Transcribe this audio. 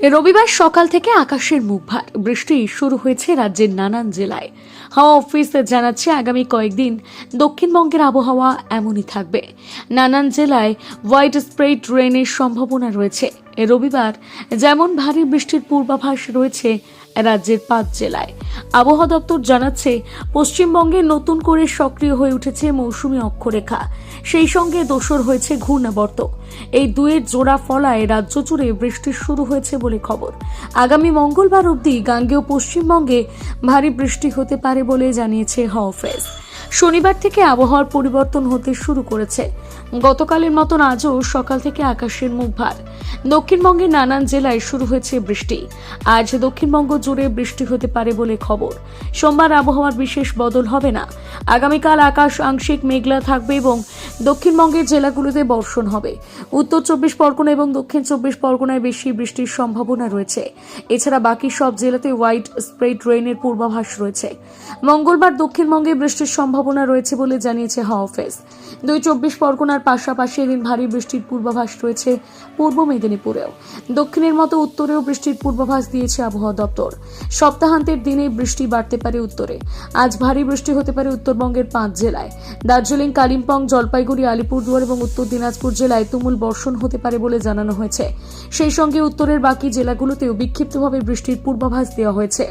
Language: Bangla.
রবিবার সকাল থেকে আকাশের মুখ ভার, বৃষ্টি শুরু হয়েছে রাজ্যের নানান জেলায়। হাওয়া অফিস জানাচ্ছে আগামী কয়েকদিন দক্ষিণবঙ্গের আবহাওয়া এমনই থাকবে। নানান জেলায় হোয়াইট স্প্রেড রেনের সম্ভাবনা রয়েছে। রবিবার যেমন ভারী বৃষ্টির পূর্বাভাস রয়েছে রাজ্যের পাঁচ জেলায়। আবহাওয়া দপ্তর জানাচ্ছে, পশ্চিমবঙ্গে নতুন করে সক্রিয় হয়ে উঠেছে মৌসুমী অক্ষরেখা। সেই সঙ্গে দোসর হয়েছে ঘূর্ণাবর্ত। এই দুয়ের জোড়া ফলায় রাজ্য জুড়ে বৃষ্টি শুরু হয়েছে বলে খবর। আগামী মঙ্গলবার অবধি গাঙ্গেয় পশ্চিমবঙ্গে ভারী বৃষ্টি হতে পারে বলে জানিয়েছে হাওফেজ শনিবার থেকে আবহাওয়ার পরিবর্তন হতে শুরু করেছে। গতকালের মতন আজও সকাল থেকে আকাশের মুখ ভার। দক্ষিণবঙ্গের নানান জেলায় শুরু হয়েছে বৃষ্টি। আজ দক্ষিণবঙ্গ জুড়ে বৃষ্টি হতে পারে বলে খবর। সোমবার আবহাওয়ার বিশেষ বদল হবে না। আগামীকাল আকাশ আংশিক মেঘলা থাকবে এবং দক্ষিণবঙ্গের জেলাগুলোতে বর্ষণ হবে। উত্তর চব্বিশ পরগনা এবং দক্ষিণ চব্বিশ পরগনায় বেশি বৃষ্টির সম্ভাবনা রয়েছে। এছাড়া বাকি সব জেলাতে হোয়াইট স্প্রেড রেইনের পূর্বাভাস রয়েছে। মঙ্গলবার দক্ষিণবঙ্গে বৃষ্টির সম্ভাবনা রয়েছে বলে জানিয়েছে হাওয়া অফিস। দুই চব্বিশ পরগনার পাশাপাশি এদিন ভারী বৃষ্টির পূর্বাভাস রয়েছে পূর্ব মেদিনীপুরেও। দক্ষিণের মতো উত্তরেও বৃষ্টির পূর্বাভাস দিয়েছে আবহাওয়া দপ্তর। সপ্তাহান্তের দিনে বৃষ্টি বাড়তে পারে উত্তরে। আজ ভারী বৃষ্টি হতে পারে উত্তরবঙ্গের পাঁচ জেলায়। দার্জিলিং, কালিম্পং, জলপাইগুড়ি, আলিপুরদুয়ার এবং উত্তর দিনাজপুর জেলায় তুমুল বর্ষণ হতে পারে বলে জানানো হয়েছে। সেই সঙ্গে উত্তরের বাকি জেলাগুলোতেও বিক্ষিপ্তভাবে বৃষ্টির পূর্বাভাস দেওয়া হয়েছে।